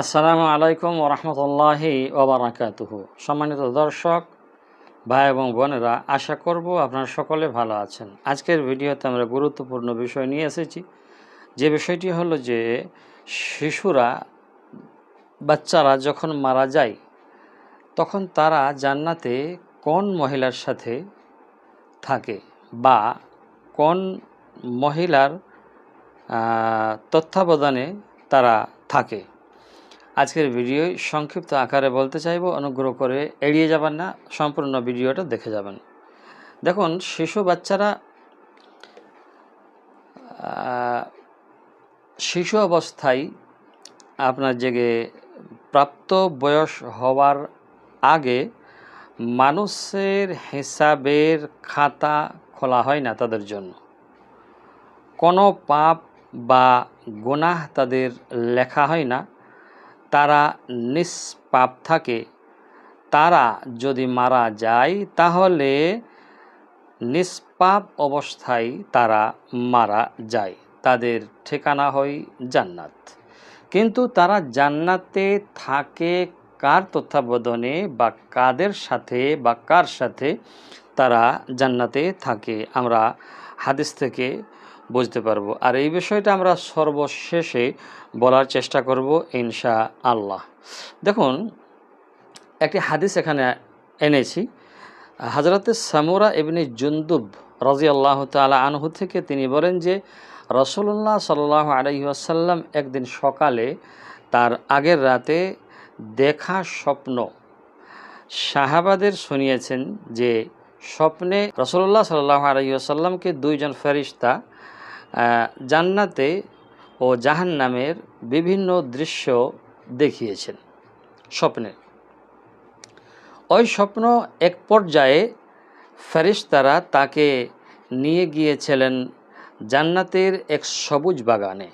আসসালামু আলাইকুম ওরহমতুল্লাহি ওবরাকাতুহু সম্মানিত দর্শক, ভাই এবং বোনেরা, আশা করব আপনারা সকলে ভালো আছেন। আজকের ভিডিওতে আমরা গুরুত্বপূর্ণ বিষয় নিয়ে এসেছি। যে বিষয়টি হলো যে, শিশুরা, বাচ্চারা যখন মারা যায়, তখন তারা জান্নাতে কোন মহিলার সাথে থাকে বা কোন মহিলার তত্ত্বাবধানে তারা থাকে? আজকের ভিডিও সংক্ষিপ্ত আকারে বলতে চাইব, অনুগ্রহ করে এড়িয়ে যাবেন না, সম্পূর্ণ ভিডিওটা দেখে যাবেন। দেখুন, শিশু বাচ্চারা শিশু অবস্থায় আপনার জেগে প্রাপ্ত বয়স হওয়ার আগে মানুষের হিসাবের খাতা খোলা হয় না তাদের জন্য। কোনো পাপ বা গুনাহ তাদের লেখা হয় না। তারা নিষ্পাপ থাকে। তারা যদি মারা যায়, তাহলে নিষ্পাপ অবস্থায় তারা মারা যায়। তাদের ঠিকানা হয় জান্নাত। কিন্তু তারা জান্নাতে থাকে কার তত্ত্বাবধানে বা কাদের সাথে বা কার সাথে তারা জান্নাতে থাকে? আমরা হাদিস থেকে বুঝতে পারব। আর এই বিষয়টা আমরা সর্বশেষে বলার চেষ্টা করব ইনশা আল্লাহ দেখুন, একটি হাদিস এখানে এনেছি। হজরতে সামুরা এমনি জুন্দুব রাজি আল্লাহ তালা আনহু থেকে তিনি বলেন যে রসুল্লাহ সাল্লাহ আলহিহাসাল্লাম একদিন সকালে তার আগের রাতে দেখা স্বপ্ন সাহাবাদের শুনিয়েছেন যে, স্বপ্নে রসুল্লাহ সাল্লাহ আলহিহাসাল্লামকে দুইজন ফেরিস্তা জান্নাতে ও জাহান্নামের বিভিন্ন দৃশ্য দেখিয়েছেন স্বপ্নে ওই স্বপ্ন এক পর্যায়ে ফেরিস্তারা তাকে নিয়ে গিয়েছিলেন জান্নাতের এক সবুজ বাগানে।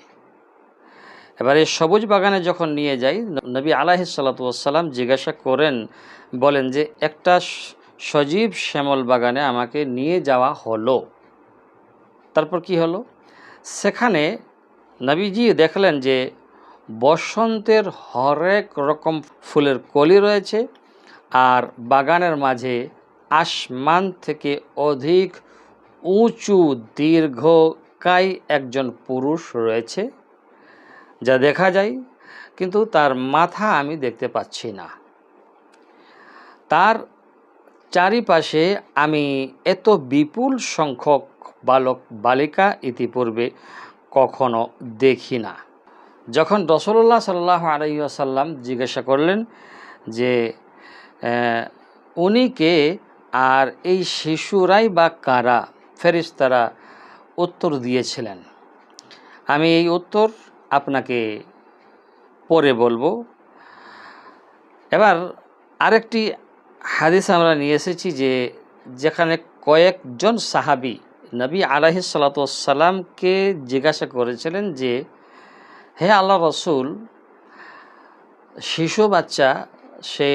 এবার সবুজ বাগানে যখন নিয়ে যাই, নবী আলাহি সাল্লাতাম জিজ্ঞাসা করেন, বলেন যে, একটা সজীব শ্যামল বাগানে আমাকে নিয়ে যাওয়া হলো। তারপর কি হলো? সেখানে নবীজি দেখলেন যে বসন্তের হরেক রকম ফুলের কলি রয়েছে আর বাগানের মাঝে আসমান থেকে অধিক উঁচু, দীর্ঘকায় একজন পুরুষ রয়েছে যা দেখা যায়, কিন্তু তার মাথা আমি দেখতে পাচ্ছি না। তার চারিপাশে আমি এত বিপুল সংখ্যক বালক বালিকা ইতিপূর্বে কখনো দেখি না। যখন রসল্লাহ সাল্লাহ আলাইসাল্লাম জিজ্ঞাসা করলেন যে আহ, উনি কে আর এই শিশুরাই বা কারা? ফেরিস্তারা উত্তর দিয়েছিলেন। আমি এই উত্তর আপনাকে পরে বলব। এবার আরেকটি হাদিস আমরা নিয়ে এসেছি যে যেখানে কয়েকজন সাহাবি নবী আলাহি সাল্লাতামকে জিজ্ঞাসা করেছিলেন যে, হে আল্লাহ রসুল, শিশু, বাচ্চা, সে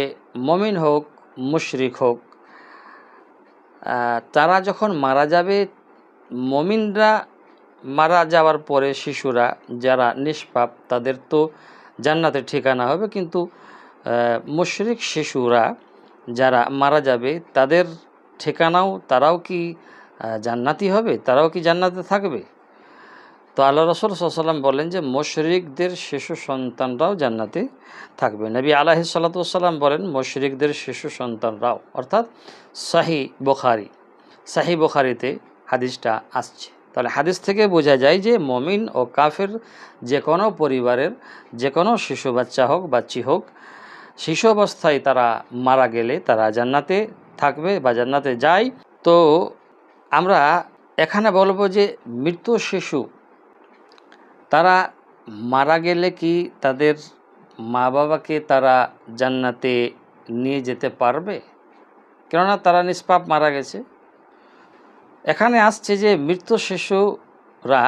মমিন হোক, মুশরিক হোক তারা যখন মারা যাবে, মমিনরা মারা যাওয়ার পরে শিশুরা যারা নিষ্পাপ, তাদের তো জান্নাতের ঠিকানা হবে, কিন্তু মুশরিক শিশুরা যারা মারা যাবে, তাদের ঠিকানাও, তারাও কি জান্নাতি হবে, তারাও কি জান্নাতে থাকবে? তো আল্লাহ রসুল সাল্লাম বলেন যে, মশরিকদের শিশু সন্তানরাও জান্নাতে থাকবে। নবী আলাহি সাল্লাতাম বলেন, মশরিকদের শিশু সন্তানরাও, অর্থাৎ শাহি বোখারি শাহি বোখারিতে হাদিসটা আসছে। তাহলে হাদিস থেকে বোঝা যায় যে, মমিন ও কাফের যে কোনো পরিবারের, যে কোনো শিশু বাচ্চা হোক, বাচ্চি হোক, শিশু অবস্থায় তারা মারা গেলে তারা জান্নাতে থাকবে বা জান্নাতে যায়। তো আমরা এখানে বলব যে মৃত শিশু, তারা মারা গেলে কি তাদের মা বাবাকে তারা জান্নাতে নিয়ে যেতে পারবে? কেননা তারা নিষ্পাপ মারা গেছে। এখানে আসছে যে মৃত শিশুরা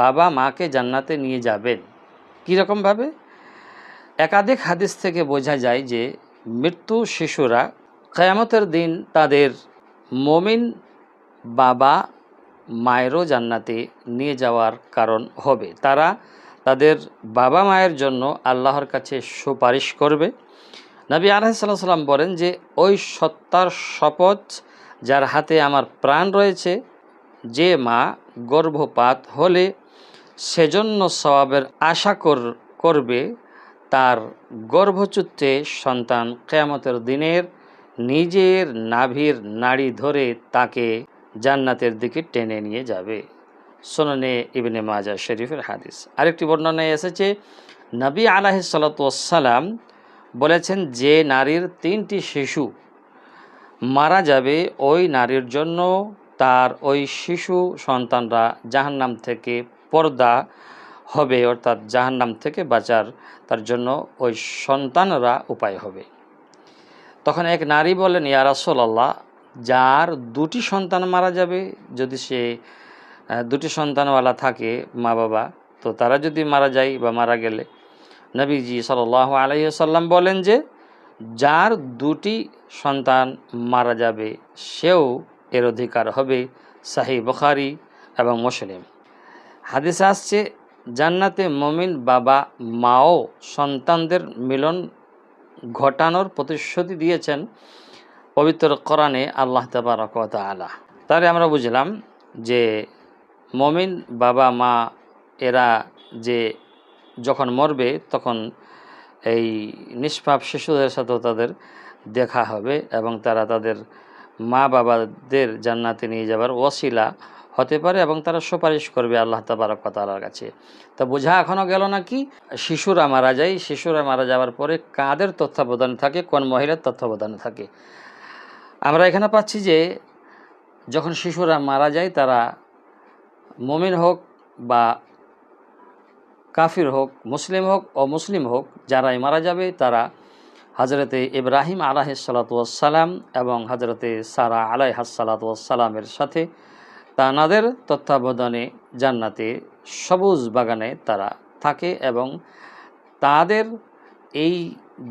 বাবা মাকে জান্নাতে নিয়ে যাবেন। কীরকমভাবে একাধিক হাদিস থেকে বোঝা যায় যে মৃত্যু শিশুরা কেয়ামতের দিন তাদের মমিন বাবা মায়েরও জান্নাতে নিয়ে যাওয়ার কারণ হবে। তারা তাদের বাবা মায়ের জন্য আল্লাহর কাছে সুপারিশ করবে। নবী আলাইসাল্লাহ সাল্লাম বলেন যে, ওই সত্তার শপথ যার হাতে আমার প্রাণ রয়েছে, যে মা গর্ভপাত হলে সেজন্য স্বভাবের আশা কর, করবে, তার গর্ভচুত্রে সন্তান কেয়ামতের দিনের নিজের নাভির নাড়ি ধরে তাকে জান্নাতের দিকে টেনে নিয়ে যাবে। সোননে ইবনে মাজা শরীফের হাদিস। আরেকটি বর্ণনায় এসেছে, নবী আলাহি সালাতাম বলেছেন, যে নারীর তিনটি শিশু মারা যাবে, ওই নারীর জন্য তার ওই শিশু সন্তানরা জাহান্নাম থেকে পর্দা হবে, অর্থাৎ জাহান্নাম থেকে বাঁচার তার জন্য ওই সন্তানরা উপায় হবে। তখন এক নারী বলেন, ইয়া রাসূলুল্লাহ যার দুটি সন্তান মারা যাবে, যদি সে দুটি সন্তানওয়ালা থাকে মা বাবা তো তারা যদি মারা যায় বা মারা গেলে, নবীজি সাল্লাহ আলাইসাল্লাম বলেন যে, যার দুটি সন্তান মারা যাবে, সেও এর অধিকার হবে সাহি বুখারি এবং মুসলিম। হাদিসে আসছে, জান্নাতে মমিন বাবা, মাও সন্তানদের মিলন ঘটানোর প্রতিশ্রুতি দিয়েছেন। পবিত্র কোরআনে আল্লাহ তাবারক ওয়া তাআলা। তাহলে আমরা বুঝলাম যে মমিন বাবা, মা, এরা যে যখন মরবে তখন এই নিষ্পাপ শিশুদের সাথেও তাদের দেখা হবে এবং তারা তাদের মা বাবাদের জান্নাতে নিয়ে যাবার ওসিলা হতে পারে এবং তারা সুপারিশ করবে আল্লাহ তাবারক তালার কাছে। তা বোঝা এখনও গেল না কি শিশুরা মারা যায়, শিশুরা মারা যাওয়ার পরে কাদের তত্ত্বাবধানে থাকে, কোন মহিলার তত্ত্বাবধানে থাকে? আমরা এখানে পাচ্ছি যে যখন শিশুরা মারা যায়, তারা মমিন হোক বা কাফির হোক, মুসলিম হোক, অমুসলিম হোক, যারাই মারা যাবে, তারা হজরতে ইব্রাহিম আলাহ সালাতাম এবং হজরতে সারা আলাই সালাতামের সাথে তানাদের তত্ত্বাবধানে জান্নাতে সবুজ বাগানে তারা থাকে এবং তাদের এই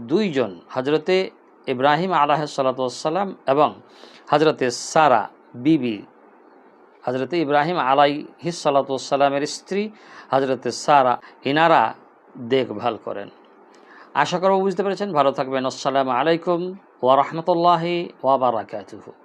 দুইজন হজরতে ইব্রাহিম আলাহ সালাতাম এবং হজরতে সারা বিবি হজরতে ইব্রাহিম আলাই হিসালাতামের স্ত্রী হজরতে সারা, ইনারা দেখভাল করেন। আশা করব বুঝতে পেরেছেন। ভালো থাকবেন। আসসালামু আলাইকুম ওয়া রাহমাতুল্লাহি ওয়া